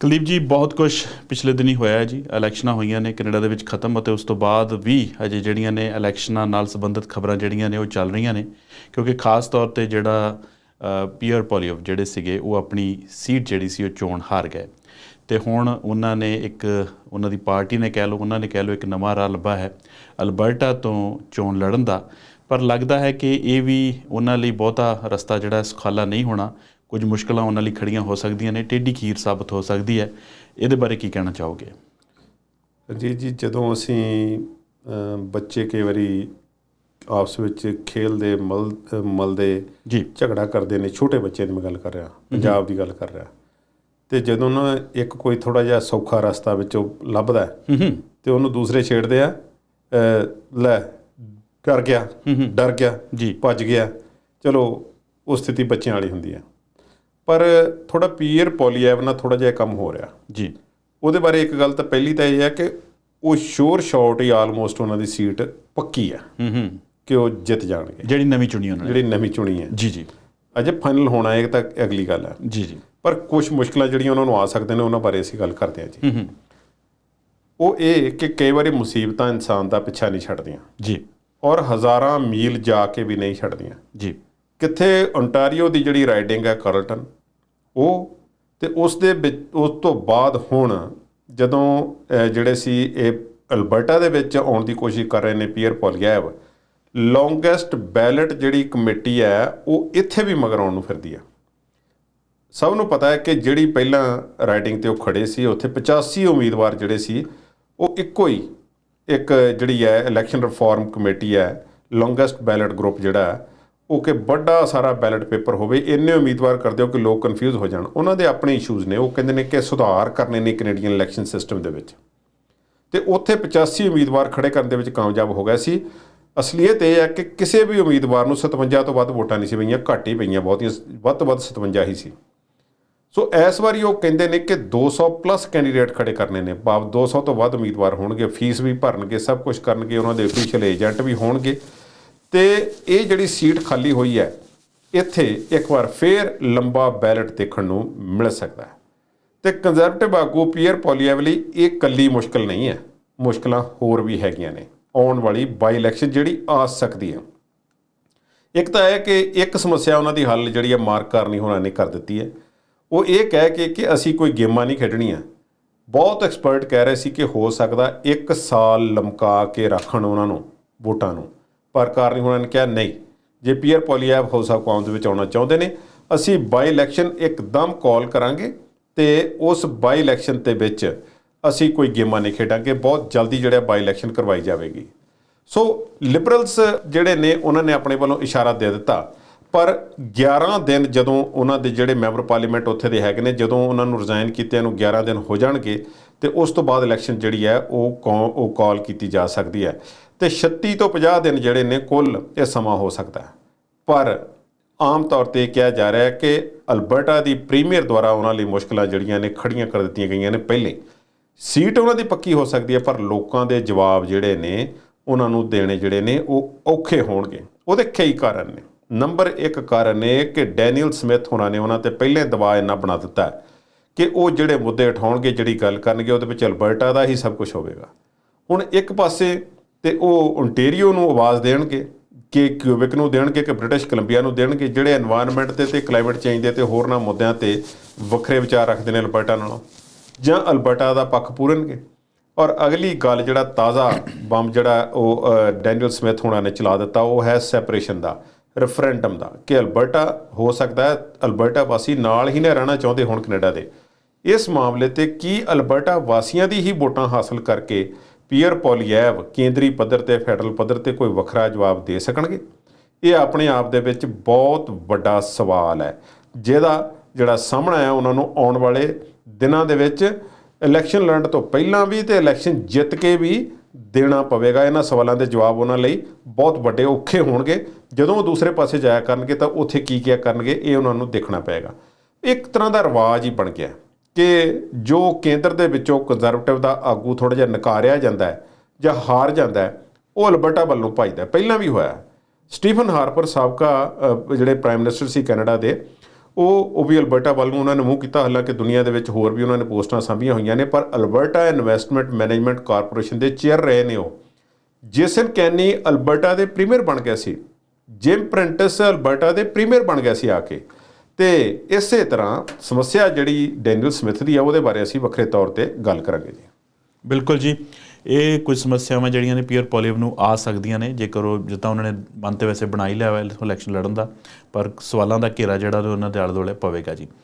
ਕੁਲਦੀਪ ਜੀ, ਬਹੁਤ ਕੁਝ ਪਿਛਲੇ ਦਿਨੀ ਹੋਇਆ ਜੀ। ਇਲੈਕਸ਼ਨਾਂ ਹੋਈਆਂ ਨੇ ਕੈਨੇਡਾ ਦੇ ਵਿੱਚ ਖਤਮ ਅਤੇ ਉਸ ਤੋਂ ਬਾਅਦ ਵੀ ਅਜੇ ਜਿਹੜੀਆਂ ਨੇ ਇਲੈਕਸ਼ਨਾਂ ਨਾਲ ਸੰਬੰਧਿਤ ਖਬਰਾਂ ਜਿਹੜੀਆਂ ਨੇ ਉਹ ਚੱਲ ਰਹੀਆਂ ਨੇ, ਕਿਉਂਕਿ ਖਾਸ ਤੌਰ ਤੇ ਜਿਹੜਾ ਪੀਅਰ ਪੋਲੀਓਵ ਜਿਹੜੇ ਸੀਗੇ, ਉਹ ਆਪਣੀ ਸੀਟ ਜਿਹੜੀ ਸੀ ਉਹ ਚੋਣ ਹਾਰ ਗਏ। ਤੇ ਹੁਣ ਉਹਨਾਂ ਨੇ ਇੱਕ, ਉਹਨਾਂ ਦੀ ਪਾਰਟੀ ਨੇ ਕਹਿ ਲਓ, ਉਹਨਾਂ ਨੇ ਕਹਿ ਲਓ ਇੱਕ ਨਵਾਂ ਰਾਹ ਲੱਭਾ ਹੈ, ਅਲਬਰਟਾ ਤੋਂ ਚੋਣ ਲੜਨ ਦਾ। ਪਰ ਲੱਗਦਾ ਹੈ ਕਿ ਇਹ ਵੀ ਉਹਨਾਂ ਲਈ ਬਹੁਤਾ ਰਸਤਾ ਜਿਹੜਾ ਸੁਖਾਲਾ ਨਹੀਂ ਹੋਣਾ ਕੁਝ ਮੁਸ਼ਕਲਾਂ ਉਹਨਾਂ ਲਈ ਖੜੀਆਂ ਹੋ ਸਕਦੀਆਂ ਨੇ ਟੇਢੀ ਖੀਰ ਸਾਬਤ ਹੋ ਸਕਦੀ ਹੈ। ਇਹਦੇ ਬਾਰੇ ਕੀ ਕਹਿਣਾ ਚਾਹੋਗੇ? ਜੀ ਜੀ ਜਦੋਂ ਅਸੀਂ ਬੱਚੇ ਕਈ ਵਾਰੀ ਆਪਸ ਵਿੱਚ ਖੇਲਦੇ ਮਲ ਮਲਦੇ ਜੀ। ਝਗੜਾ ਕਰਦੇ ਨੇ ਛੋਟੇ ਬੱਚੇ ਦੀ ਮੈਂ ਗੱਲ ਕਰ ਰਿਹਾ ਪੰਜਾਬ ਦੀ ਗੱਲ ਕਰ ਰਿਹਾ ਤੇ ਜਦੋਂ ਨਾ ਇੱਕ ਕੋਈ ਥੋੜਾ ਜਿਹਾ ਸੌਖਾ ਰਸਤਾ ਵਿੱਚੋਂ ਲੱਭਦਾ ਤੇ ਉਹਨੂੰ ਦੂਸਰੇ ਛੇੜਦੇ ਆ ਲੈ ਕਰ ਗਿਆ ਡਰ ਗਿਆ ਜੀ। ਭੱਜ ਗਿਆ ਚਲੋ ਉਹ ਸਥਿਤੀ ਬੱਚਿਆਂ ਵਾਲੀ ਹੁੰਦੀ ਹੈ। ਪਰ ਥੋੜਾ ਪੀਅਰ ਪੋਲੀਐਵ ਨਾਲ ਥੋੜਾ ਜਿਹਾ ਕੰਮ ਹੋ ਰਿਹਾ। ਜੀ। ਉਹਦੇ ਬਾਰੇ ਇੱਕ ਗੱਲ ਤਾਂ ਪਹਿਲੀ ਤਾਂ ਇਹ ਹੈ ਕਿ ਉਹ ਸ਼ੋਰ ਸ਼ਾਟ ਹੀ ਆਲਮੋਸਟ ਉਹਨਾਂ ਦੀ ਸੀਟ ਪੱਕੀ ਹੈ। ਹੂੰ ਹੂੰ। ਕਿ ਉਹ ਜਿੱਤ ਜਾਣਗੇ। ਜਿਹੜੀ ਨਵੀਂ ਚੁਣੀ ਉਹਨਾਂ ਨੇ। ਜਿਹੜੀ ਨਵੀਂ ਚੁਣੀ ਹੈ। ਜੀ ਜੀ। ਅਜੇ ਫਾਈਨਲ ਹੋਣਾ ਹੈ ਇਹ ਤਾਂ ਅਗਲੀ ਗੱਲ ਹੈ। ਜੀ ਜੀ। ਪਰ ਕੁਝ ਮੁਸ਼ਕਲਾਂ ਜਿਹੜੀਆਂ ਉਹਨਾਂ ਨੂੰ ਆ ਸਕਦੇ ਨੇ ਉਹਨਾਂ ਬਾਰੇ ਅਸੀਂ ਗੱਲ ਕਰਦੇ ਹਾਂ ਜੀ। ਹੂੰ ਹੂੰ। ਉਹ ਇਹ ਕਿ ਕਈ ਵਾਰੀ ਮੁਸੀਬਤਾਂ ਇਨਸਾਨ ਦਾ ਪਿੱਛਾ ਨਹੀਂ ਛੱਡਦੀਆਂ। ਜੀ। ਔਰ ਹਜ਼ਾਰਾਂ ਮੀਲ ਜਾ ਕੇ ਵੀ ਨਹੀਂ ਛੱਡਦੀਆਂ। ਜੀ। ਕਿੱਥੇ ਓਨਟਾਰੀਓ ਦੀ ਜਿਹੜੀ ਰਾਈਡਿੰਗ ਹੈ ਕਰਲਟਨ ਉਹ ਤੇ ਉਸ ਦੇ ਵਿੱਚ, ਉਸ ਤੋਂ ਬਾਅਦ ਹੁਣ ਜਦੋਂ ਜਿਹੜੇ ਸੀ ਇਹ ਅਲਬਰਟਾ ਦੇ ਵਿੱਚ ਆਉਣ ਦੀ ਕੋਸ਼ਿਸ਼ ਕਰ ਰਹੇ ਨੇ ਪੀਅਰ ਪੋਲੀਐਵ ਲੌਂਗੈਸਟ ਬੈਲਟ ਜਿਹੜੀ ਕਮੇਟੀ ਹੈ, ਉਹ ਇੱਥੇ ਵੀ ਮਗਰ ਆਉਣ ਨੂੰ ਫਿਰਦੀ ਹੈ ਸਭ ਨੂੰ ਪਤਾ ਹੈ ਕਿ ਜਿਹੜੀ ਪਹਿਲਾਂ ਰਾਈਡਿੰਗ ਤੇ ਉਹ ਖੜੇ ਸੀ, ਉੱਥੇ 85 ਉਮੀਦਵਾਰ ਜਿਹੜੇ ਸੀ, ਉਹ ਇੱਕੋ ਹੀ ਇੱਕ ਜਿਹੜੀ ਹੈ ਇਲੈਕਸ਼ਨ ਰਿਫਾਰਮ ਕਮੇਟੀ ਹੈ, ਲੌਂਗੈਸਟ ਬੈਲਟ ਗਰੁੱਪ ਜਿਹੜਾ ਉਹ ਕਿ ਵੱਡਾ ਸਾਰਾ ਬੈਲਟ ਪੇਪਰ ਹੋਵੇ, ਇੰਨੇ ਉਮੀਦਵਾਰ ਕਰਦੇ ਹੋ ਕਿ ਲੋਕ ਕਨਫਿਊਜ਼ ਹੋ ਜਾਣ। ਉਹਨਾਂ ਦੇ ਆਪਣੇ ਇਸ਼ੂਜ਼ ਨੇ, ਉਹ ਕਹਿੰਦੇ ਨੇ ਕਿ ਸੁਧਾਰ ਕਰਨੇ ਨੇ ਕੈਨੇਡੀਅਨ ਇਲੈਕਸ਼ਨ ਸਿਸਟਮ ਦੇ ਵਿੱਚ। ਤੇ ਉੱਥੇ 85 ਉਮੀਦਵਾਰ ਖੜੇ ਕਰਨ ਦੇ ਵਿੱਚ ਕਾਮਯਾਬ ਹੋ ਗਿਆ ਸੀ। ਅਸਲੀਅਤ ਇਹ ਹੈ ਕਿ ਕਿਸੇ ਵੀ ਉਮੀਦਵਾਰ ਨੂੰ 57 ਤੋਂ ਵੱਧ ਵੋਟਾਂ ਨਹੀਂ ਸੀ ਪਈਆਂ, ਘੱਟ ਹੀ ਪਈਆਂ, ਬਹੁਤੀਆਂ ਵੱਧ ਤੋਂ ਵੱਧ 57 ਹੀ ਸੀ। ਸੋ ਇਸ ਵਾਰੀ ਉਹ ਕਹਿੰਦੇ ਨੇ ਕਿ 200 ਪਲੱਸ ਕੈਂਡੀਡੇਟ ਖੜੇ ਕਰਨੇ ਨੇ। ਭਾਵ 200 ਤੋਂ ਵੱਧ ਉਮੀਦਵਾਰ ਹੋਣਗੇ, ਫੀਸ ਵੀ ਭਰਨਗੇ, ਸਭ ਕੁਝ ਕਰਨਗੇ, ਉਹਨਾਂ ਦੇ ਅਫੀਸ਼ੀਅਲ ਏਜੰਟ ਵੀ ਹੋਣਗੇ। ਤੇ ਇਹ ਜਿਹੜੀ ਸੀਟ ਖਾਲੀ ਹੋਈ ਹੈ, ਇੱਥੇ ਇੱਕ ਵਾਰ ਫੇਰ ਲੰਬਾ ਬੈਲਟ ਦੇਖਣ ਨੂੰ ਮਿਲ ਸਕਦਾ ਹੈ। ਤੇ ਕੰਜ਼ਰਵੇਟਿਵ ਆਗੂ ਪੀਅਰ ਪੋਲੀਐਵ ਇਹ ਕੱਲੀ ਮੁਸ਼ਕਲ ਨਹੀਂ ਹੈ। ਮੁਸ਼ਕਲਾਂ ਹੋਰ ਵੀ ਹੈਗੀਆਂ ਨੇ। ਆਉਣ ਵਾਲੀ ਬਾਈ ਇਲੈਕਸ਼ਨ ਜਿਹੜੀ ਆ ਸਕਦੀ ਹੈ। ਇੱਕ ਤਾਂ ਹੈ ਕਿ ਇੱਕ ਸਮੱਸਿਆ ਉਹਨਾਂ ਦੀ ਹੱਲ ਜਿਹੜੀ ਹੈ ਮਾਰਕ ਕਾਰਨੀ ਹੋਣਾ ਨੇ ਕਰ ਦਿੱਤੀ ਹੈ। ਉਹ ਇਹ ਕਹਿ ਕੇ ਕਿ ਅਸੀਂ ਕੋਈ ਗੇਮਾਂ ਨਹੀਂ ਖੇਡਣੀਆਂ। ਬਹੁਤ ਐਕਸਪਰਟ ਕਹਿ ਰਹੇ ਸੀ ਕਿ ਹੋ ਸਕਦਾ ਇੱਕ ਸਾਲ ਲਮਕਾ ਕੇ ਰੱਖਣ ਉਹਨਾਂ ਨੂੰ, ਵੋਟਾਂ ਨੂੰ। ਪਰ ਕਾਰਨੀ ਹੋਣਾ ਨੇ ਕਿਹਾ, ਨਹੀਂ, ਜੇ Pierre Poilievre House of Commons ਵਿੱਚ ਆਉਣਾ ਚਾਹੁੰਦੇ ਨੇ, ਅਸੀਂ ਬਾਈ ਇਲੈਕਸ਼ਨ ਇੱਕਦਮ ਕਾਲ ਕਰਾਂਗੇ ਤੇ ਉਸ ਬਾਈ ਇਲੈਕਸ਼ਨ ਦੇ ਵਿੱਚ ਅਸੀਂ ਕੋਈ ਗੇਮਾਂ ਨਹੀਂ ਖੇਡਾਂਗੇ, ਬਹੁਤ ਜਲਦੀ ਜਿਹੜਾ ਬਾਈ ਇਲੈਕਸ਼ਨ ਕਰਵਾਈ ਜਾਵੇਗੀ। ਸੋ ਲਿਬਰਲਸ ਜਿਹੜੇ ਨੇ, ਉਹਨਾਂ ਨੇ ਆਪਣੇ ਵੱਲੋਂ ਇਸ਼ਾਰਾ ਦੇ ਦਿੱਤਾ ਪਰ 11 ਦਿਨ ਜਦੋਂ ਉਹਨਾਂ ਦੇ ਜਿਹੜੇ ਮੈਂਬਰ ਪਾਰਲੀਮੈਂਟ ਉੱਥੇ ਦੇ ਹੈਗੇ ਨੇ, ਜਦੋਂ ਉਹਨਾਂ ਨੂੰ ਰਿਜ਼ਾਈਨ ਕੀਤਿਆਂ ਨੂੰ 11 ਦਿਨ ਹੋ ਜਾਣਗੇ, ਤੇ ਉਸ ਤੋਂ ਬਾਅਦ ਇਲੈਕਸ਼ਨ ਜਿਹੜੀ ਹੈ, ਉਹ ਕੌ- ਉਹ ਕਾਲ ਕੀਤੀ ਜਾ ਸਕਦੀ ਹੈ। ਤੇ 36 ਤੋਂ 50 ਦਿਨ ਜਿਹੜੇ ਨੇ, ਕੁੱਲ ਇਹ ਸਮਾਂ ਹੋ ਸਕਦਾ ਹੈ। ਪਰ ਆਮ ਤੌਰ ਤੇ ਕਿਹਾ ਜਾ ਰਿਹਾ ਹੈ ਕਿ ਅਲਬਰਟਾ ਦੀ ਪ੍ਰੀਮੀਅਰ ਦੁਆਰਾ ਉਹਨਾਂ ਲਈ ਮੁਸ਼ਕਲਾਂ ਜਿਹੜੀਆਂ ਨੇ ਖੜੀਆਂ ਕਰ ਦਿੱਤੀਆਂ ਗਈਆਂ ਨੇ ਪਹਿਲੇ। ਸੀਟ ਉਹਨਾਂ ਦੀ ਪੱਕੀ ਹੋ ਸਕਦੀ ਹੈ, ਪਰ ਲੋਕਾਂ ਦੇ ਜਵਾਬ ਜਿਹੜੇ ਨੇ, ਉਹਨਾਂ ਨੂੰ ਦੇਣੇ ਜਿਹੜੇ ਨੇ, ਉਹ ਔਖੇ ਹੋਣਗੇ। ਉਹਦੇ ਕਈ ਕਾਰਨ ਨੇ। ਨੰਬਰ 1 ਕਾਰਨ ਇਹ ਕਿ ਡੈਨੀਅਲ ਸਮਿਥ ਹੋਣਾ ਨੇ ਉਹਨਾਂ ਤੇ ਪਹਿਲੇ ਦਬਾਅ ਇੰਨਾ ਬਣਾ ਦਿੱਤਾ ਕਿ ਉਹ ਜਿਹੜੇ ਮੁੱਦੇ ਉਠਾਉਣਗੇ, ਜਿਹੜੀ ਗੱਲ ਕਰਨਗੇ, ਉਹਦੇ ਵਿੱਚ ਅਲਬਰਟਾ ਦਾ ਹੀ ਸਭ ਕੁਝ ਹੋਵੇਗਾ। ਹੁਣ ਇੱਕ ਪਾਸੇ ਤੇ ਉਹ ਓਨਟਾਰੀਓ ਨੂੰ ਆਵਾਜ਼ ਦੇਣਗੇ, ਕਿ ਕਿਊਬਿਕ ਨੂੰ ਦੇਣਗੇ, ਕਿ ਬ੍ਰਿਟਿਸ਼ ਕੋਲੰਬੀਆ ਨੂੰ ਦੇਣਗੇ, ਜਿਹੜੇ এনवायरमेंट ਤੇ ਤੇ ਕਲਾਈਮੇਟ ਚੇਂਜ ਦੇ ਤੇ ਹੋਰਨਾਂ ਮੁੱਦਿਆਂ ਤੇ ਵੱਖਰੇ ਵਿਚਾਰ ਰੱਖਦੇ ਨੇ ਅਲਬਰਟਾ ਨਾਲੋਂ। ਜਾਂ ਅਲਬਰਟਾ ਦਾ ਪੱਖ ਪੂਰਨਗੇ। ਔਰ ਅਗਲੀ ਗੱਲ ਜਿਹੜਾ ਤਾਜ਼ਾ ਬੰਬ ਜਿਹੜਾ ਉਹ ਡੈਨੀਅਲ ਸਮਿਥ ਹੋਣਾ ਨੇ ਚਲਾ ਦਿੱਤਾ, ਉਹ ਹੈ ਸੈਪਰੇਸ਼ਨ ਦਾ। ਰੈਫਰੈਂਡਮ ਦਾ ਕਿ ਅਲਬਰਟਾ ਹੋ ਸਕਦਾ ਹੈ, ਅਲਬਰਟਾ ਵਾਸੀ ਨਾਲ ਹੀ ਨਾ ਰਹਿਣਾ ਚਾਹੁੰਦੇ ਹੋਣ ਕੈਨੇਡਾ ਦੇ। ਇਸ ਮਾਮਲੇ ਤੇ ਕੀ ਅਲਬਰਟਾ ਵਾਸੀਆਂ ਦੀ ਹੀ ਵੋਟਾਂ ਹਾਸਲ ਕਰਕੇ ਪੀਅਰ ਪੋਲੀਐਵ ਕੇਂਦਰੀ ਪੱਧਰ ਤੇ, ਫੈਡਰਲ ਪੱਧਰ ਤੇ ਕੋਈ ਵੱਖਰਾ ਜਵਾਬ ਦੇ ਸਕਣਗੇ? ਇਹ ਆਪਣੇ ਆਪ ਦੇ ਵਿੱਚ ਬਹੁਤ ਵੱਡਾ ਸਵਾਲ ਹੈ, ਜਿਹਦਾ ਜਿਹੜਾ ਸਾਹਮਣਾ ਹੈ ਉਹਨਾਂ ਨੂੰ ਆਉਣ ਵਾਲੇ ਦਿਨਾਂ ਦੇ ਵਿੱਚ ਇਲੈਕਸ਼ਨ ਲੜਨ ਤੋਂ ਪਹਿਲਾਂ ਵੀ ਤੇ ਇਲੈਕਸ਼ਨ ਜਿੱਤ ਕੇ ਵੀ ਦੇਣਾ ਪਵੇਗਾ। ਇਹਨਾਂ ਸਵਾਲਾਂ ਦੇ ਜਵਾਬ ਉਹਨਾਂ ਲਈ ਬਹੁਤ ਵੱਡੇ ਔਖੇ ਹੋਣਗੇ। ਜਦੋਂ ਉਹ ਦੂਸਰੇ ਪਾਸੇ ਜਾਇਆ ਕਰਨਗੇ ਤਾਂ ਉੱਥੇ ਕੀ ਕੀ ਕਰਨਗੇ, ਇਹ ਉਹਨਾਂ ਨੂੰ ਦੇਖਣਾ ਪਏਗਾ। ਇੱਕ ਤਰ੍ਹਾਂ ਦਾ ਰਿਵਾਜ ਹੀ ਬਣ ਗਿਆ ਕਿ ਜੋ ਕੇਂਦਰ ਦੇ ਵਿੱਚੋਂ ਕੰਜ਼ਰਵੇਟਿਵ ਦਾ ਆਗੂ ਥੋੜਾ ਜਿਹਾ ਨਕਾਰਿਆ ਜਾਂਦਾ ਹੈ ਜਾਂ ਹਾਰ ਜਾਂਦਾ ਹੈ, ਉਹ ਅਲਬਰਟਾ ਵੱਲੋਂ ਭਜਦਾ ਹੈ। ਪਹਿਲਾਂ ਵੀ ਹੋਇਆ ਸਟੀਫਨ ਹਾਰਪਰ ਸਾਬਕਾ ਜਿਹੜੇ ਪ੍ਰਾਈਮ ਮਿਨਿਸਟਰ ਸੀ ਕੈਨੇਡਾ ਦੇ, ਉਹ ਉਹ ਵੀ ਅਲਬਰਟਾ ਵੱਲ ਨੂੰ ਉਹਨਾਂ ਨੇ ਮੂੰਹ ਕੀਤਾ, ਹਾਲਾਂਕਿ ਦੁਨੀਆ ਦੇ ਵਿੱਚ ਹੋਰ ਵੀ ਉਹਨਾਂ ਨੇ ਪੋਸਟਾਂ ਸਾਂਭੀਆਂ ਹੋਈਆਂ ਨੇ, ਪਰ ਅਲਬਰਟਾ ਇਨਵੈਸਟਮੈਂਟ ਮੈਨੇਜਮੈਂਟ ਕਾਰਪੋਰੇਸ਼ਨ ਦੇ ਚੇਅਰ ਰਹੇ ਨੇ ਉਹ। ਜੇਸਨ ਕੈਨੀ ਅਲਬਰਟਾ ਦੇ ਪ੍ਰੀਮੀਅਰ ਬਣ ਗਏ ਸੀ। ਜਿਮ ਪ੍ਰਿੰਟਸ ਅਲਬਰਟਾ ਦੇ ਪ੍ਰੀਮੀਅਰ ਬਣ ਗਿਆ ਸੀ ਆ ਕੇ। ਤੇ ਇਸੇ ਤਰ੍ਹਾਂ ਸਮੱਸਿਆ ਜਿਹੜੀ ਡੈਨੀਅਲ ਸਮਿਥ ਦੀ ਆ, ਉਹਦੇ ਬਾਰੇ ਅਸੀਂ ਵੱਖਰੇ ਤੌਰ ਤੇ ਗੱਲ ਕਰਾਂਗੇ ਜੀ। ਬਿਲਕੁਲ ਜੀ। ਇਹ ਕੁਝ ਸਮੱਸਿਆਵਾਂ ਜਿਹੜੀਆਂ ਨੇ ਪੀਅਰ ਪੋਲੀਵ ਨੂੰ ਆ ਸਕਦੀਆਂ ਨੇ। ਜੇਕਰ ਉਹ ਜਿੱਦਾਂ ਉਹਨਾਂ ਨੇ ਮਨ ਤੇ ਵੈਸੇ ਬਣਾਈ ਲਿਆ ਹੋਇਆ ਇਲੈਕਸ਼ਨ ਲੜਨ ਦਾ, ਪਰ ਸਵਾਲਾਂ ਦਾ ਘੇਰਾ ਜਿਹੜਾ ਉਹਨਾਂ ਦੇ ਆਲੇ ਦੁਆਲੇ ਪਵੇਗਾ ਜੀ।